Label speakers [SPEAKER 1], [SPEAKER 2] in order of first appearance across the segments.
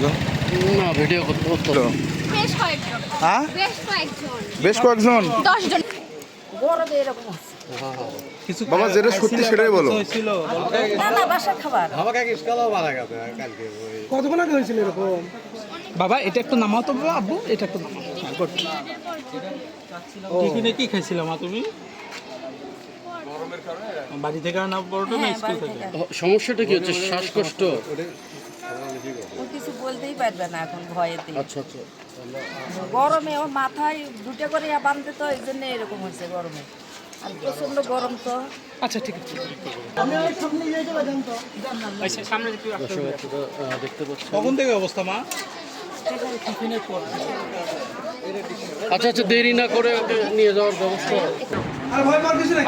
[SPEAKER 1] না ভিডিও করতে করতে
[SPEAKER 2] বেশ কয়েকজন।
[SPEAKER 3] হ্যাঁ?
[SPEAKER 2] বেশ কয়েকজন।
[SPEAKER 3] বেশ কয়েকজন?
[SPEAKER 2] দশ জন
[SPEAKER 4] গরমে এরকম হচ্ছে
[SPEAKER 5] কিছু
[SPEAKER 3] বাবা, যেটা সত্যি সেটাই বলো।
[SPEAKER 5] হয়েছিল?
[SPEAKER 4] না না বাসার খাবার
[SPEAKER 5] কতক্ষণ আগে হয়েছিল এরকম? বাবা এটা একটু নামাও তো বাবা, আব্বু এটা একটু নামাও। good. টিফিনে কি খাইছিল মা তুমি? বাড়ি থেকে আনা পরোটা না
[SPEAKER 4] হ্যাঁ,
[SPEAKER 5] স্কুল থেকে?
[SPEAKER 4] থেকে।
[SPEAKER 1] সমস্যাটা কি হচ্ছে? শ্বাসকষ্ট?
[SPEAKER 4] বলতেই পারবে না এখন ভয়েতে।
[SPEAKER 1] আচ্ছা আচ্ছা।
[SPEAKER 4] গরমে ও মাথায় দুটো করে বাঁধতে তো এই জন্য এরকম হয়েছে গরমে। আর প্রচণ্ড গরম তো।
[SPEAKER 5] আচ্ছা ঠিক আছে।
[SPEAKER 1] আহ, দেখতে পাচ্ছেন।
[SPEAKER 5] কখন থেকে অবস্থা মা?
[SPEAKER 1] আচ্ছা আচ্ছা দেরি না করে ওকে নিয়ে যাওয়ার ব্যবস্থা
[SPEAKER 5] আর ভয় পাওয়ার কিছু নাই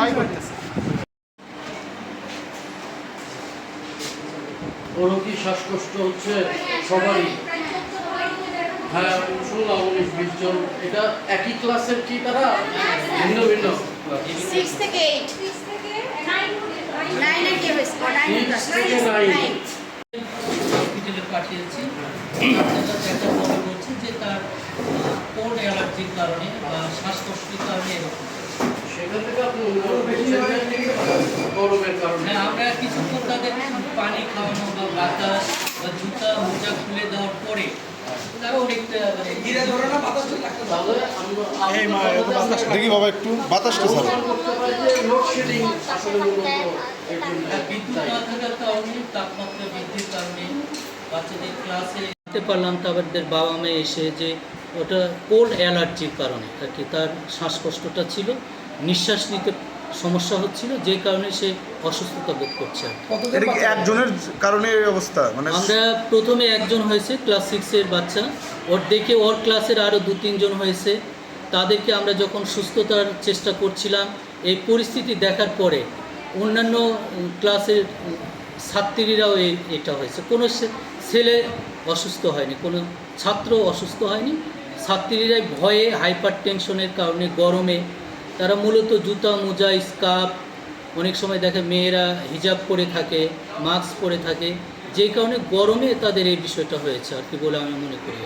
[SPEAKER 1] ওরও কি শ্বাসকষ্ট হচ্ছে? সবারই। হ্যাঁ শুনলাম উনিশ বিশ জন। এটা একই ক্লাসের কি তারা? ভিন্ন ভিন্ন
[SPEAKER 2] সিক্স থেকে এইট
[SPEAKER 6] পাঠিয়েছি। পরে যে তার কোল্ড অ্যালার্জির কারণে বা শ্বাসকষ্টের কারণে এরকম
[SPEAKER 1] সেখান থেকে আপনি গরমের কারণে।
[SPEAKER 6] হ্যাঁ আমরা কিছুক্ষণ তাদের পানি খাওয়ানো বা বাতাস বা জুতা মোজা খুলে দেওয়ার পরে মানে
[SPEAKER 3] দেখি বাবা একটু বাতাসটা
[SPEAKER 1] জন্য
[SPEAKER 6] হ্যাঁ, বিদ্যুৎ না থাকার কারণে তাপমাত্রা বৃদ্ধির কারণে বাচ্চাদের পারলাম তাদের বাবা মেয়ে এসে যে ওটা কোল্ড অ্যালার্জির কারণে আর কি তার শ্বাসকষ্টটা ছিল। নিঃশ্বাস নিতে সমস্যা হচ্ছিল যে কারণে সে অসুস্থতা বোধ করছে
[SPEAKER 3] এটা কি একজনের কারণে এই অবস্থা? মানে
[SPEAKER 6] আমরা প্রথমে একজন হয়েছে ক্লাস সিক্সের বাচ্চা। ওর দেখে ওর ক্লাসের আরও দু তিনজন হয়েছে। তাদেরকে আমরা যখন সুস্থতার চেষ্টা করছিলাম এই পরিস্থিতি দেখার পরে অন্যান্য ক্লাসের ছাত্রীরাও এই এটা হয়েছে। কোনো সে- ছেলে অসুস্থ হয়নি কোনো ছাত্র অসুস্থ হয়নি। ছাত্রীরাই ভয়ে হাইপার টেনশনের কারণে গরমে তারা মূলত জুতা, মোজা, স্কার্ফ, অনেক সময় দেখে মেয়েরা হিজাব পরে থাকে, মাস্ক পরে থাকে যে কারণে গরমে তাদের এই বিষয়টা হয়েছে আর কি বলে আমি মনে করি।